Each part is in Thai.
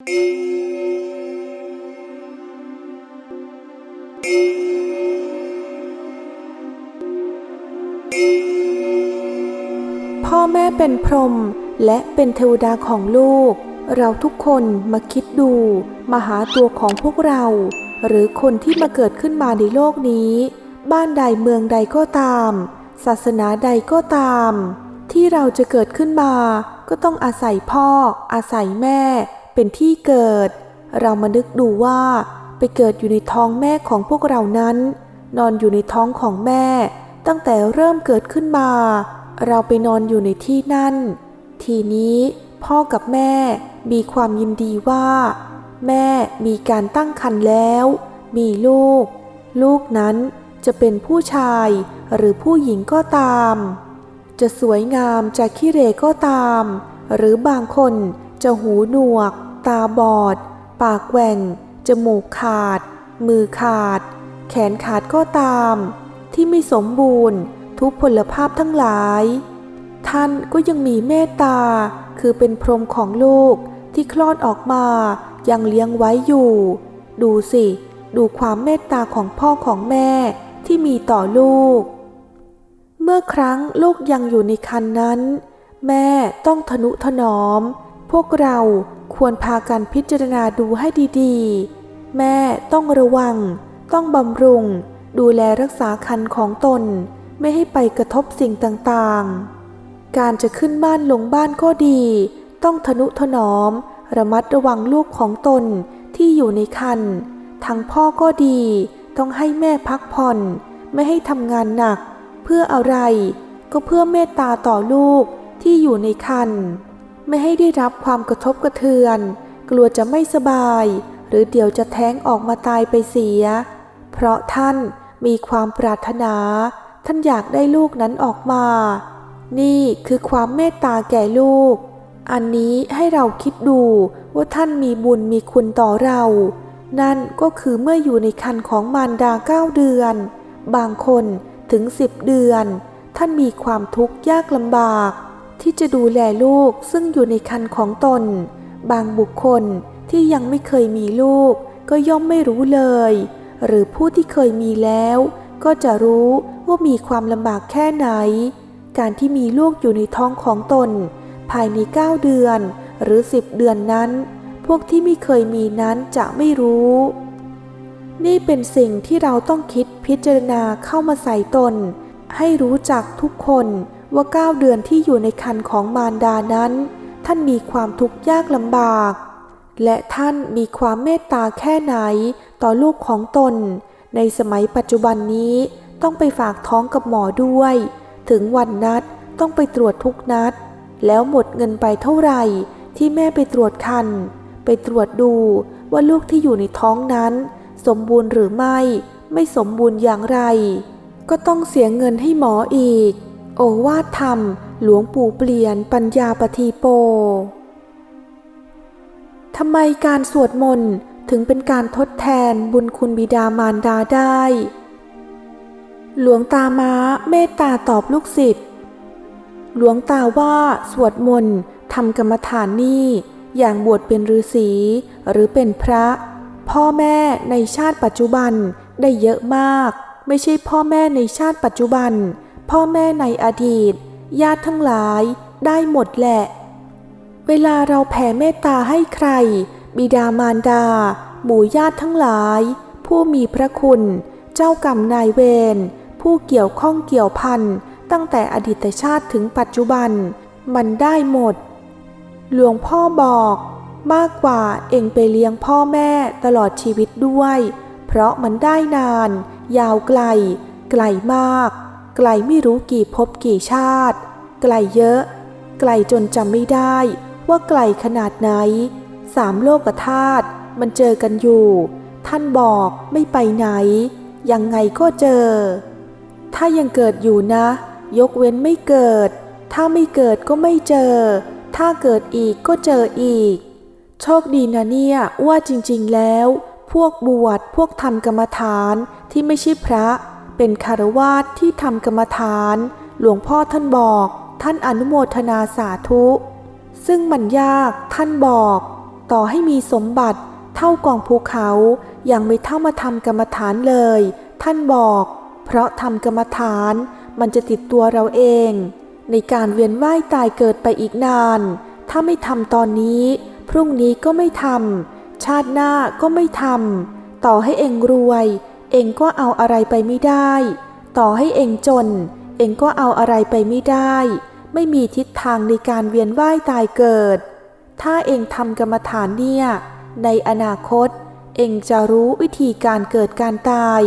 พ่อแม่เป็นพรหมและเป็นเทวดาของลูก เราทุกคนมาคิดดูมาหาตัวของพวกเรา หรือคนที่มาเกิดขึ้นมาในโลกนี้ บ้านใดเมืองใดก็ตาม ศาสนาใดก็ตาม ที่เราจะเกิดขึ้นมา ก็ต้องอาศัยพ่อ อาศัยแม่ เป็นที่เกิด เรามานึกดูว่าไปเกิดอยู่ในท้องแม่ของพวกเรานั้น นอนอยู่ในท้องของแม่ ตั้งแต่เริ่มเกิดขึ้นมา เราไปนอนอยู่ในที่นั่น ทีนี้พ่อกับแม่มีความยินดีว่า แม่มีการตั้งครรภ์แล้ว มีลูก ลูกนั้นจะเป็นผู้ชายหรือผู้หญิงก็ตาม จะสวยงามจะขี้เหร่ก็ตาม หรือบางคนจะหูหนวก ตาบอด ปากแหว่ง จมูกขาด มือขาด แขนขาดก็ตาม ที่ไม่สมบูรณ์ ทุกพลภาพทั้งหลาย ท่านก็ยังมีเมตตา คือเป็นพรหมของลูกที่คลอดออกมา ยังเลี้ยงไว้อยู่ ดูสิ ดูความเมตตาของพ่อของแม่ที่มีต่อลูก เมื่อครั้งลูกยังอยู่ในคันนั้น แม่ต้องทนุถนอม พวกเรา ควรพากันพิจารณาดูให้ดีๆ แม่ต้องระวัง ต้องบำรุง ดูแลรักษาคันของตน ไม่ให้ไปกระทบสิ่งต่างๆ การจะขึ้นบ้านลงบ้านก็ดี ต้องทนุถนอม ระมัดระวังลูกของตนที่อยู่ในคันทั้งพ่อก็ดี ต้องให้แม่พักผ่อน ไม่ให้ทำงานหนัก เพื่ออะไร ก็เพื่อเมตตาต่อลูกที่อยู่ในคัน ไม่ให้ได้รับความกระทบกระเทือน กลัวจะไม่สบาย หรือเดี๋ยวจะแท้งออกมาตายไปเสีย เพราะท่านมีความปรารถนา ท่านอยากได้ลูกนั้นออกมา นี่คือความเมตตาแก่ลูก อันนี้ให้เราคิดดูว่าท่านมีบุญมีคุณต่อเรา นั่นก็คือเมื่ออยู่ในคันของมารดาเก้าเดือน บางคนถึงสิบเดือน ท่านมีความทุกข์ยากลำบาก ที่จะดูแลลูกซึ่งอยู่ในคันของตน บางบุคคลที่ยังไม่เคยมีลูก ก็ย่อมไม่รู้เลย หรือผู้ที่เคยมีแล้ว ก็จะรู้ว่ามีความลำบากแค่ไหน การที่มีลูกอยู่ในท้องของตน ภายใน 9 เดือน หรือ 10 เดือนนั้น พวกที่ไม่เคยมีนั้นจะไม่รู้ นี่เป็นสิ่งที่เราต้องคิดพิจารณาเข้ามาใส่ตน ให้รู้จักทุกคน ว่า9เดือนที่อยู่ในคันของมารดานั้น ท่านมีความทุกข์ยากลำบาก และท่านมีความเมตตาแค่ไหนต่อลูกของตน ในสมัยปัจจุบันนี้ต้องไปฝากท้องกับหมอด้วย ถึงวันนัดต้องไปตรวจทุกนัด แล้วหมดเงินไปเท่าไหร่ที่แม่ไปตรวจคัน ไปตรวจดูว่าลูกที่อยู่ในท้องนั้น สมบูรณ์หรือไม่ ไม่สมบูรณ์อย่างไร ก็ต้องเสียเงินให้หมออีก โอวาทธรรม หลวงปู่เปลี่ยนปัญญาปทีโป ทำไมการสวดมนต์ถึงเป็นการทดแทนบุญคุณบิดามารดาได้ หลวงตาม้าเมตตาตอบลูกศิษย์ หลวงตาว่าสวดมนต์ทำกรรมฐานนี่อย่างบวชเป็นฤาษีหรือเป็นพระ พ่อแม่ในชาติปัจจุบันได้เยอะมาก ไม่ใช่พ่อแม่ในชาติปัจจุบัน พ่อแม่ในอดีต ญาติทั้งหลายได้หมดแหละ เวลาเราแผ่เมตตาให้ใคร บิดามารดา หมู่ญาติทั้งหลาย ผู้มีพระคุณ เจ้ากรรมนายเวรผู้เกี่ยวข้องเกี่ยวพันตั้งแต่อดีตชาติถึงปัจจุบัน มันได้หมด หลวงพ่อบอกมากกว่าเองไปเลี้ยงพ่อแม่ตลอดชีวิตด้วย เพราะมันได้นาน ยาวไกล ไกลมาก ไกลไม่รู้กี่ภพกี่ชาติ ไกลเยอะ ไกลจนจำไม่ได้ว่าไกลขนาดไหน สามโลกธาตุมันเจอกันอยู่ ท่านบอกไม่ไปไหน ยังไงก็เจอ ถ้ายังเกิดอยู่นะ ยกเว้นไม่เกิด ถ้าไม่เกิดก็ไม่เจอ ถ้าเกิดอีกก็เจออีก โชคดีนะเนี่ยว่าจริงๆแล้ว พวกบวชพวกทำกรรมฐานที่ไม่ใช่พระ เป็นคารวาสที่ทำกรรมฐาน หลวงพ่อท่านบอก ท่านอนุโมทนาสาธุ ซึ่งมันยากท่านบอก ต่อให้มีสมบัติเท่ากองภูเขายังไม่เท่ามาทำกรรมฐานเลย ท่านบอก เพราะทำกรรมฐาน มันจะติดตัวเราเอง ในการเวียนว่ายตายเกิดไปอีกนาน ถ้าไม่ทำตอนนี้ พรุ่งนี้ก็ไม่ทำชาติหน้าก็ไม่ทำต่อให้เองรวย เองก็เอาอะไรไปไม่ได้ ต่อให้เองจน เองก็เอาอะไรไปไม่ได้ ไม่มีทิศทางในการเวียนว่ายตายเกิด ถ้าเองทำกรรมฐานเนี่ย ในอนาคต เองจะรู้วิธีการเกิดการตาย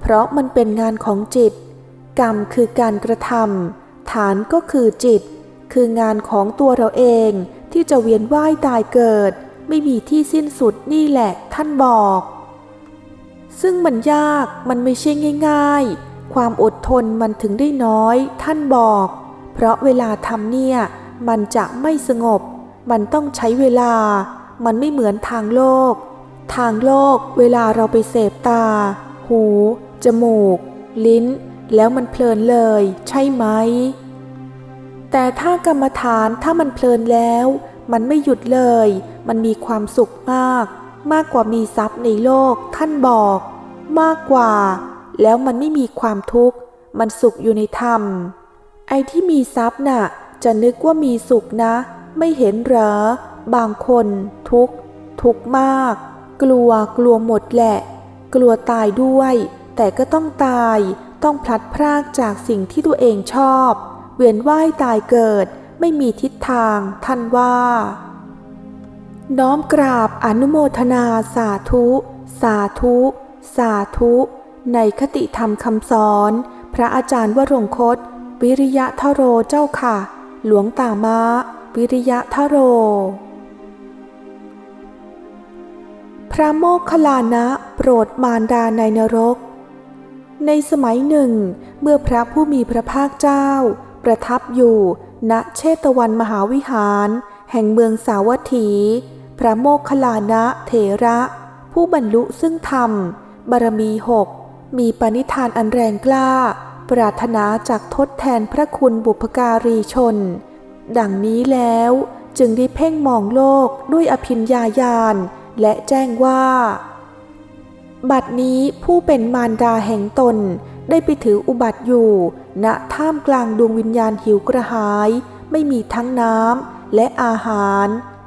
เพราะมันเป็นงานของจิต กรรมคือการกระทำฐานก็คือจิต คืองานของตัวเราเองที่จะเวียนว่ายตายเกิด ไม่มีที่สิ้นสุดนี่แหละท่านบอก ซึ่งมันยากมันไม่ใช่ง่าย ๆ ความอดทนมันถึงได้น้อย ท่านบอก เพราะเวลาทำเนี่ย มันจะไม่สงบ มันต้องใช้เวลา มันไม่เหมือนทางโลก ทางโลกเวลาเราไปเสพตา หู จมูก ลิ้น แล้วมันเพลินเลย ใช่ไหม แต่ถ้ากรรมฐานถ้ามันเพลินแล้ว มันไม่หยุดเลย มันมีความสุขมากมากกว่ามีทรัพย์ในโลกท่านบอก มากกว่า แล้วมันไม่มีความทุกข์ มันสุขอยู่ในธรรม ไอ้ที่มีทรัพย์น่ะ จะนึกว่ามีสุขนะ ไม่เห็นเหรอ บางคนทุกข์ ทุกข์มาก กลัวกลัวหมดแหละ กลัวตายด้วย แต่ก็ต้องตาย ต้องพลัดพรากจากสิ่งที่ตัวเองชอบ เวียนว่ายตายเกิด ไม่มีทิศทาง ท่านว่าน้อมกราบอนุโมทนาสาธุ สาธุ สาธุ ในคติธรรมคำสอน พระอาจารย์วรงคต วิริยะทโรเจ้าค่ะ หลวงตามาวิริยะทโร พระโมคคัลลานะโปรดมารดาในนรก ในสมัยหนึ่ง เมื่อพระผู้มีพระภาคเจ้า ประทับอยู่ณเชตวันมหาวิหาร แห่งเมืองสาวัตถี พระโมคคัลลานะเถระ ผู้บรรลุซึ่งธรรม บารมีหกมีปณิธานอันแรงกล้า ปรารถนาจากทดแทนพระคุณบุพการีชน ดังนี้แล้วจึงได้เพ่งมองโลกด้วยอภิญญาญาณ และแจ้งว่า บัดนี้ผู้เป็นมารดาแห่งตนได้ไปถืออุบัติอยู่ ณท่ามกลางดวงวิญญาณหิวกระหาย ไม่มีทั้งน้ำและอาหาร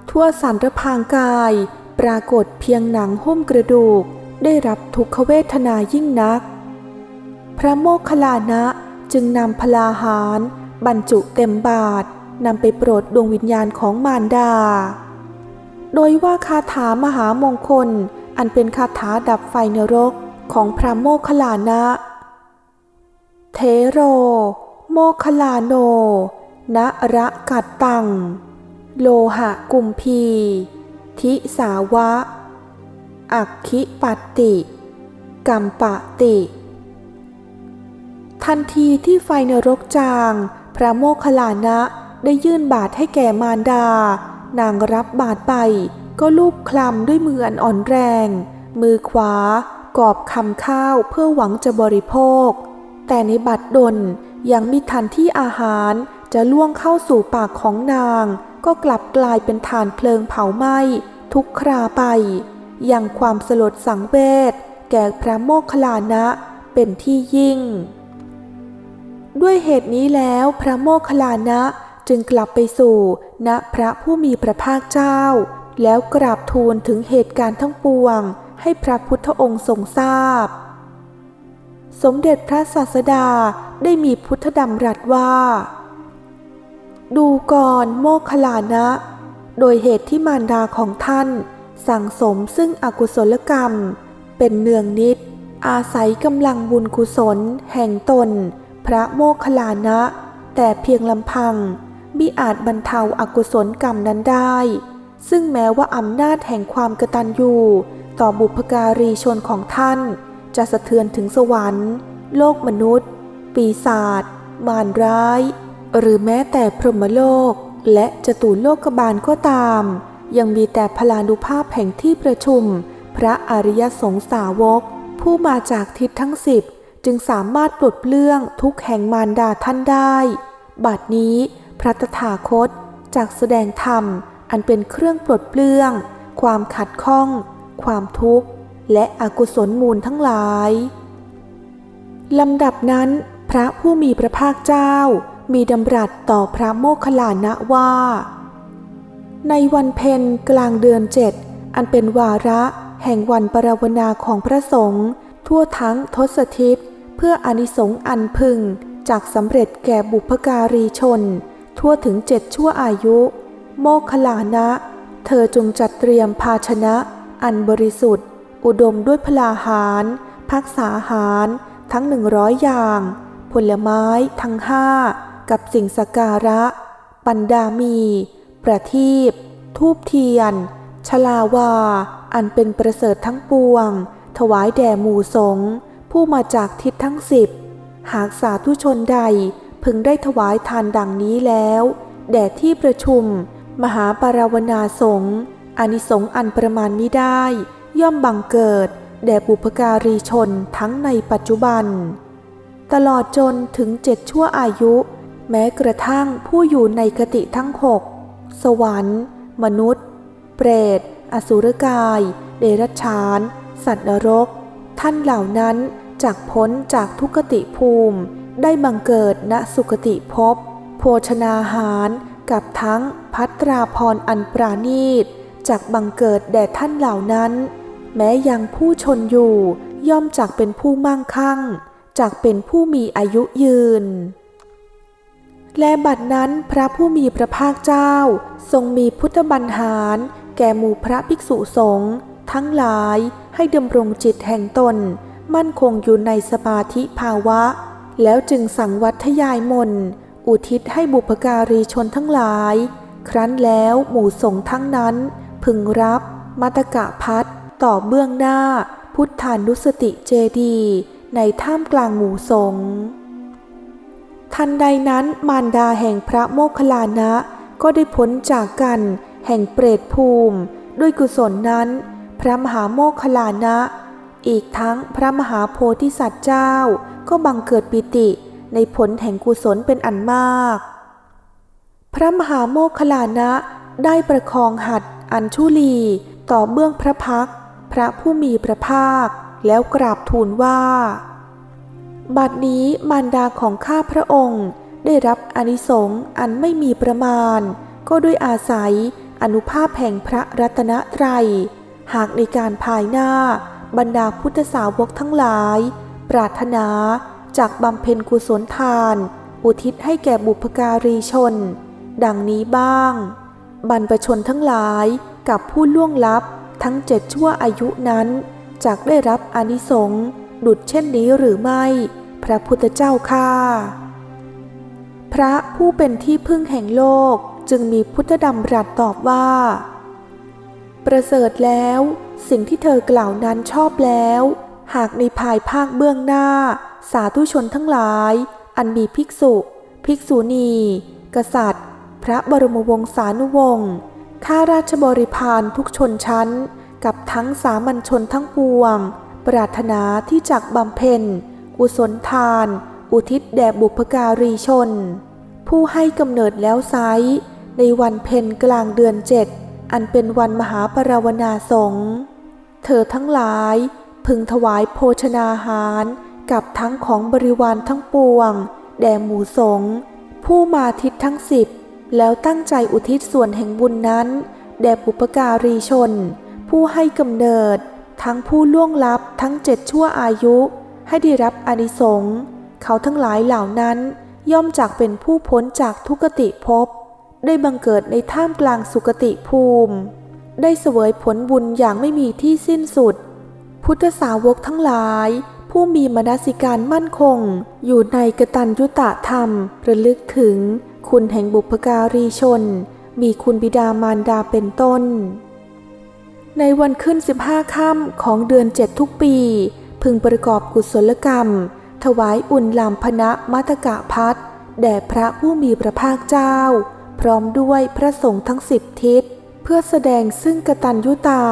ทั่วสันรพางกาย ปรากฏเพียงหนังหุ้มกระดูก ได้รับทุกขเวทนายิ่งนัก พระโมคคัลลานะจึงนำพลาหารบรรจุเต็มบาทนำไปโปรดดวงวิญญาณของมารดา โดยว่าคาถามหามงคลอันเป็นคาถาดับไฟนรกของพระโมคคัลลานะ เทโร โมคคัลาโนณระกัดตัง โลหะกุมพี ทิสาวะ อักขิปัตติ กัมปะติ ทันทีที่ไฟนรกจาง พระโมคคัลลานะได้ยื่นบาทให้แก่มารดา นางรับบาทไป ก็ลูบคลำด้วยมืออันอ่อนแรง มือขวากอบคำข้าวเพื่อหวังจะบริโภค แต่ในบัดดลยังมิทันที่อาหารจะล่วงเข้าสู่ปากของนาง ก็กลับกลายเป็นฐานเพลิงเผาไหม้ทุกคราไป ยังความสลดสังเวชแก่พระโมคคัลลานะเป็นที่ยิ่ง ด้วยเหตุนี้แล้วพระโมคคัลลานะจึงกลับไปสู่ณพระผู้มีพระภาคเจ้า แล้วกราบทูลถึงเหตุการณ์ทั้งปวง ให้พระพุทธองค์ทรงทราบ สมเด็จพระศาสดาได้มีพุทธดำรัสว่า ดูก่อนโมคคัลลานะ โดยเหตุที่มารดาของท่าน สั่งสมซึ่งอกุศลกรรม เป็นเนืองนิด อาศัยกำลังบุญกุศล แห่งตน พระโมคคัลลานะ แต่เพียงลำพังมิอาจบรรเทาอากุศลกรรมนั้นได้ ซึ่งแม้ว่าอำนาจแห่งความกตัญญูต่อบุพการีชนของท่าน จะสะเทือนถึงสวรรค์ โลกมนุษย์ ปีศาจมารร้าย หรือแม้แต่พรหมโลกและจตุโลกบาลก็ตาม ยังมีแต่พลานุภาพแห่งที่ประชุม พระอริยสงสาวก ผู้มาจากทิศทั้งสิบจึงสามารถปลดเปลื้องทุกแห่งมารดาท่านได้ บัดนี้พระตถาคตจากแสดงธรรม อันเป็นเครื่องปลดเปลื้อง ความขัดข้อง ความทุกข์ และอกุศลมูลทั้งหลายลำดับนั้น พระผู้มีพระภาคเจ้ามีดำรัสต่อพระโมคคัลลานะว่า ในวันเพ็ญกลางเดือนเจ็ดอันเป็นวาระแห่งวันปราวนาของพระสงฆ์ทั่วทั้งทศทิศ เพื่ออนิสงส์อันพึง จากสำเร็จแก่บุพการีชน ทั่วถึงเจ็ดชั่วอายุ โมคลานะ เธอจงจัดเตรียมภาชนะ อันบริสุทธิ์ อุดมด้วยพลาหาร พักษาหาร ทั้งหนึ่งร้อยอย่าง ผลไม้ทั้งห้ากับสิ่งสกการะ ปันดามี ประทีปทูบเทียน ชลาวา อันเป็นประเสริฐทั้งปวง ถวายแด่หมู่สงฆ์ผู้มาจากทิศทั้งสิบ หากสาธุชนใดพึงได้ถวายทานดังนี้แล้ว แด่ที่ประชุม มหาปารวนาสงฆ์อานิสงส์อันประมาณมิได้ ย่อมบังเกิด แด่บุพการีชนทั้งในปัจจุบัน ตลอดจนถึงเจ็ดชั่วอายุ แม้กระทั่งผู้อยู่ในกติทั้งหก สวรรค์ มนุษย์ เปรต อสุรกาย เดรัจฉาน สัตว์นรก ท่านเหล่านั้นจากพ้นจากทุกติภูมิ ได้บังเกิดณสุคติภพ โภชนาหารกับทั้งพัตราพรอันปราณีตจากบังเกิดแด่ท่านเหล่านั้น แม้ยังผู้ชนอยู่ย่อมจากเป็นผู้มั่งคั่ง จากเป็นผู้มีอายุยืน และบัดนั้นพระผู้มีพระภาคเจ้า ทรงมีพุทธบัญหาร แก่หมู่พระภิกษุสงฆ์ทั้งหลายให้ดำรงจิตแห่งตน มั่นคงอยู่ในสมาธิภาวะ แล้วจึงสั่งวัดทยายมนอุทิศให้บุพการีชนทั้งหลาย ครั้นแล้วหมู่สงฆ์ทั้งนั้น พึงรับมัตกะพัดต่อเบื้องหน้า พุทธานุสติเจดีย์ในท่ามกลางหมู่สงฆ์ ทันใดนั้นมารดาแห่งพระโมคคัลลานะ ก็ได้พ้นจากกัน แห่งเปรตภูมิ ด้วยกุศลนั้น พระมหาโมคคัลลานะ อีกทั้งพระมหาโพธิสัตว์เจ้า ก็บังเกิดปิติในผลแห่งกุศลเป็นอันมาก พระมหาโมคคัลลานะได้ประคองหัดอัญชุลีต่อเบื้องพระพัก พระผู้มีพระภาค แล้วกราบทูลว่า บัดนี้มารดาของข้าพระองค์ ได้รับอนิสงส์อันไม่มีประมาณ ก็ด้วยอาศัยอนุภาพแห่งพระรัตนตรัย หากในการภายหน้า บรรดาพุทธสาวกทั้งหลาย ปรารถนาจากบำเพ็ญกุศลทาน อุทิศให้แก่บุพการีชน ดังนี้บ้าง บรรพชนทั้งหลายกับผู้ล่วงลับทั้งเจ็ดชั่วอายุนั้นจากได้รับอนิสงส์ ดุดเช่นนี้หรือไม่ พระพุทธเจ้าข้าพระผู้เป็นที่พึ่งแห่งโลกจึงมีพุทธดำรัสตอบว่า ประเสริฐแล้ว สิ่งที่เธอกล่าวนั้นชอบแล้ว หากในภายภาคเบื้องหน้า สาธุชนทั้งหลาย อันมีภิกษุ ภิกษุณี กษัตริย์ พระบรมวงศานุวงศ์ข้าราชบริพารทุกชนชั้น กับทั้งสามัญชนทั้งปวง ปรารถนาที่จักบำเพ็ญกุศลทาน อุทิศแด่บุพการีชน ผู้ให้กำเนิดแล้วไซในวันเพ็ญกลางเดือนเจ็ดอันเป็นวันมหาปราวนาสงฆ์เธอทั้งหลายพึงถวายโภชนาหารกับทั้งของบริวารทั้งปวง แด่หมู่สงฆ์ผู้มาทิศทั้งสิบแล้วตั้งใจอุทิศส่วนแห่งบุญนั้น แด่บุปการีชน ผู้ให้กำเนิด ทั้งผู้ล่วงลับทั้งเจ็ดชั่วอายุให้ได้รับอานิสงส์เขาทั้งหลายเหล่านั้นย่อมจากเป็นผู้พ้นจากทุกติภพได้บังเกิดในท่ามกลางสุกติภูมิ ได้เสวยผลบุญอย่างไม่มีที่สิ้นสุด พุทธสาวกทั้งหลาย ผู้มีมนสิการมั่นคง อยู่ในกตัญยุตะธรรมระลึกถึง คุณแห่งบุพการีชน มีคุณบิดามารดาเป็นต้น ในวันขึ้น 15 ค่ำของเดือนเจ็ดทุกปี พึงประกอบกุศลกรรม ถวายอุ่นลามพนะมัตกะพัดแด่พระผู้มีพระภาคเจ้า พร้อมด้วยพระสงฆ์ทั้งสิบทิศ เพื่อแสดงซึ่งกตัญยุตา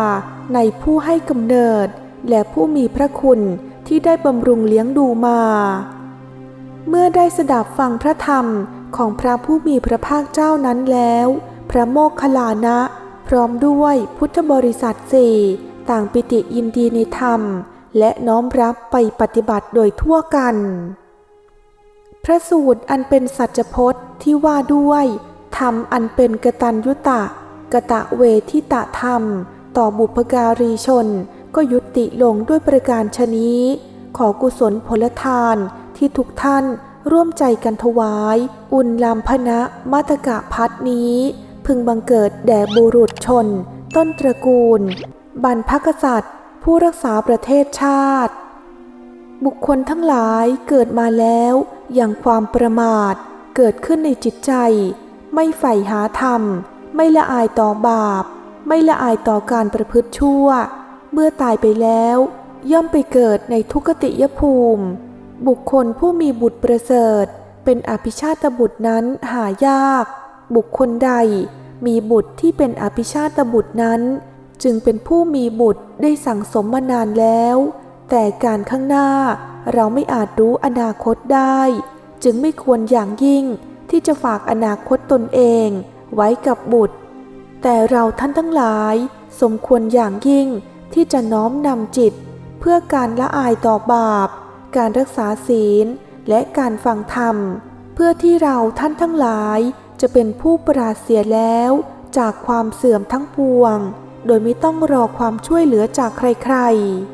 ในผู้ให้กำเนิด และผู้มีพระคุณที่ได้บำรุงเลี้ยงดูมา เมื่อได้สดับฟังพระธรรมของพระผู้มีพระภาคเจ้านั้นแล้ว พระโมคคัลลานะ ร้อมด้วยพุทธบริษัทสี่ต่างปิติยินดีในธรรม และน้อมรับไปปฏิบัติโดยทั่วกัน พระสูตรอันเป็นสัจพจน์ที่ว่าด้วยธรรมอันเป็นกตัญยุตะ กะตะเวทิตะธรรม ต่อบุพการีชน ก็ยุติลงด้วยประการชนี้ ขอกุศลผลทานที่ทุกท่านร่วมใจกันถวาย อุณลำพนะมัตกะพัดนี้ พึงบังเกิดแด่บุรุษชน ต้นตระกูล บรรพกษัตริย์ ผู้รักษาประเทศชาติ บุคคลทั้งหลายเกิดมาแล้วอย่างความประมาท เกิดขึ้นในจิตใจ ไม่ใฝ่หาธรรม ไม่ละอายต่อบาป ไม่ละอายต่อการประพฤติชั่ว เมื่อตายไปแล้ว ย่อมไปเกิดในทุกติยภูมิ บุคคลผู้มีบุตรประเสริฐ เป็นอภิชาตบุตรนั้นหายาก บุคคลใด มีบุตรที่เป็นอภิชาตบุตรนั้น จึงเป็นผู้มีบุตรได้สั่งสมมานานแล้ว แต่การข้างหน้าเราไม่อาจรู้อนาคตได้ จึงไม่ควรอย่างยิ่งที่จะฝากอนาคตตนเองไว้กับบุตร แต่เราท่านทั้งหลายสมควรอย่างยิ่งที่จะน้อมนำจิต เพื่อการละอายต่อบาป การรักษาศีลและการฟังธรรม เพื่อที่เราท่านทั้งหลาย จะเป็นผู้ปราศเสียแล้วจากความเสื่อมทั้งปวง โดยไม่ต้องรอความช่วยเหลือจากใครๆ